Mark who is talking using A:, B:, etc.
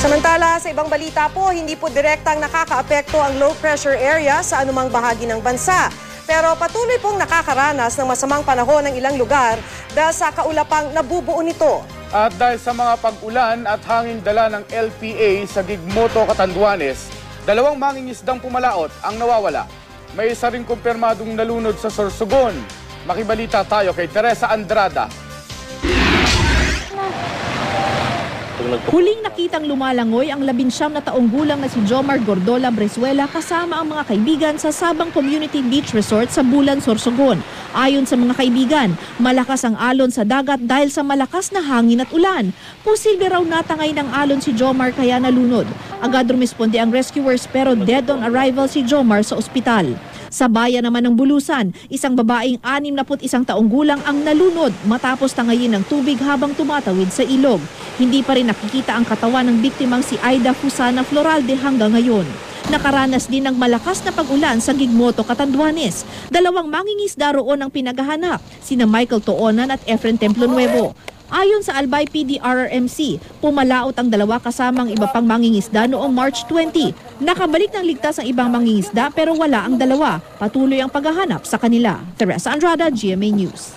A: Samantala, sa ibang balita po, hindi po direktang nakakaapekto ang low pressure area sa anumang bahagi ng bansa. Pero patuloy pong nakakaranas ng masamang panahon ng ilang lugar dahil sa kaulapang nabubuo nito.
B: At dahil sa mga pag-ulan at hangin dala ng LPA sa Gigmoto, Catanduanes, dalawang mangingisdang pumalaot ang nawawala. May isa ring kumpirmadong nalunod sa Sorsogon. Makibalita tayo kay Teresa Andrada.
C: Huling nakitang lumalangoy ang labinsyam na taong gulang na si Jomar Gordola Brezuela kasama ang mga kaibigan sa Sabang Community Beach Resort sa Bulan, Sorsogon. Ayon sa mga kaibigan, malakas ang alon sa dagat dahil sa malakas na hangin at ulan. Posible raw natangay ng alon si Jomar kaya nalunod. Agad rumisponde ang rescuers pero dead on arrival si Jomar sa ospital. Sa bayan naman ng Bulusan, isang babaeng 61 taong gulang ang nalunod matapos tangayin ng tubig habang tumatawid sa ilog. Hindi pa rin nakikita ang katawan ng biktimang si Aida Fusana Floralde hanggang ngayon. Nakaranas din ng malakas na pag-ulan sa Gigmoto, Catanduanes. Dalawang mangingisda roon ang pinaghahanap, sina Michael Toonan at Efren Templo Nuevo. Ayon sa Albay PDRRMC, pumalaot ang dalawa kasamang iba pang mangingisda noong March 20. Nakabalik ng ligtas ang ibang mangingisda pero wala ang dalawa. Patuloy ang paghahanap sa kanila. Teresa Andrada, GMA News.